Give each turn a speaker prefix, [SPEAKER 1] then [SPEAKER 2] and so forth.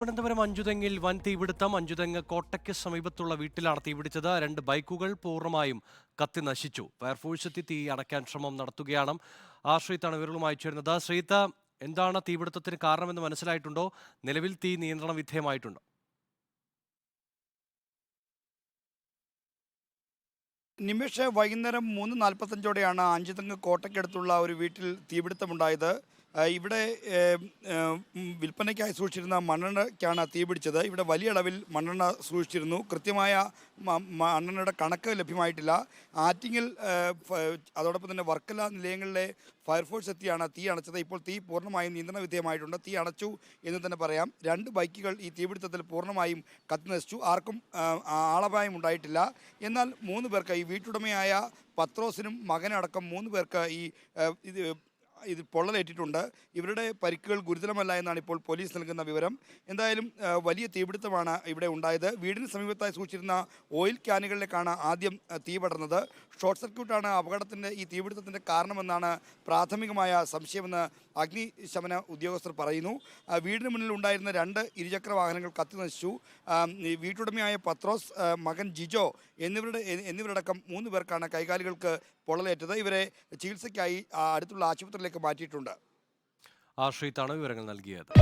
[SPEAKER 1] തിരുവനന്തപുരം അഞ്ചുതെങ്ങിൽ വൻ തീപിടുത്തം. അഞ്ചുതെങ്ങ് കോട്ടയ്ക്ക് സമീപത്തുള്ള വീട്ടിലാണ് തീപിടിച്ചത്. രണ്ട് ബൈക്കുകൾ പൂർണമായും കത്തി നശിച്ചു. ഫയർഫോഴ്സ് എത്തി തീ അടയ്ക്കാൻ ശ്രമം നടത്തുകയാണ്. ആ ശ്രീത്താണ് വിവരങ്ങളുമായി ചേരുന്നത്. ശ്രീത്ത എന്താണ് തീപിടുത്തത്തിന് കാരണമെന്ന് മനസ്സിലായിട്ടുണ്ടോ? നിലവിൽ തീ നിയന്ത്രണ വിധേയമായിട്ടുണ്ടോ.
[SPEAKER 2] നിമിഷ വൈകുന്നേരം മൂന്ന് നാൽപ്പത്തഞ്ചോടെയാണ് അഞ്ചുതെങ്ങ് കോട്ടയ്ക്കടുത്തുള്ള ഒരു വീട്ടിൽ തീപിടുത്തമുണ്ടായത്. ഇവിടെ വിൽപ്പനയ്ക്കായി സൂക്ഷിച്ചിരുന്ന മണ്ണെണ്ണയ്ക്കാണ് തീപിടിച്ചത് ഇവിടെ വലിയ അളവിൽ മണ്ണെണ്ണ സൂക്ഷിച്ചിരുന്നു. കൃത്യമായ മണ്ണെണ്ണയുടെ കണക്ക് ലഭ്യമായിട്ടില്ല. ആറ്റിങ്ങിൽ അതോടൊപ്പം തന്നെ വർക്കല നിലയങ്ങളിലെ ഫയർഫോഴ്സ് എത്തിയാണ് തീ അണച്ചത്. ഇപ്പോൾ തീ പൂർണമായും നിയന്ത്രണ വിധേയമായിട്ടുണ്ട്. തീ അണച്ചു എന്ന് തന്നെ പറയാം. രണ്ട് ബൈക്കുകൾ ഈ തീപിടുത്തത്തിൽ പൂർണമായും കത്തി നശിച്ചു. ആർക്കും ആളപായം ഉണ്ടായിട്ടില്ല. എന്നാൽ മൂന്ന് പേർക്ക് ഈ വീട്ടുടമയായ പത്രോസിനും മകനടക്കം മൂന്ന് പേർക്ക് ഈ ഇത് ഇത് പൊള്ളലേറ്റിട്ടുണ്ട് ഇവരുടെ പരിക്കുകൾ ഗുരുതരമല്ല എന്നാണ് ഇപ്പോൾ പോലീസ് നൽകുന്ന വിവരം. എന്തായാലും വലിയ തീപിടുത്തമാണ് ഇവിടെ ഉണ്ടായത്. വീടിന് സമീപത്തായി സൂക്ഷിച്ചിരുന്ന ഓയിൽ ക്യാനുകളിലേക്കാണ് ആദ്യം തീ പടർന്നത്. ഷോർട്ട് സർക്യൂട്ടാണ് അപകടത്തിന്റെ ഈ തീപിടുത്തത്തിന്റെ കാരണമെന്നാണ് പ്രാഥമികമായ സംശയമെന്ന് അഗ്നിശമന ഉദ്യോഗസ്ഥർ പറയുന്നു. വീടിന് മുന്നിൽ ഉണ്ടായിരുന്ന രണ്ട് ഇരുചക്ര വാഹനങ്ങൾ കത്തി നശിച്ചു. വീട്ടുടമയായ പത്രോസ് മകൻ ജിജോ എന്നിവരുടെ എന്നിവരടക്കം മൂന്ന് പേർക്കാണ് കൈകാലുകൾക്ക് പൊള്ളലേറ്റത്. ഇവരെ ചികിത്സയ്ക്കായി അടുത്തുള്ള ആശുപത്രിയിലേക്ക് മാറ്റിയിട്ടുണ്ട്.
[SPEAKER 1] ആ വിവരങ്ങൾ നൽകിയത്.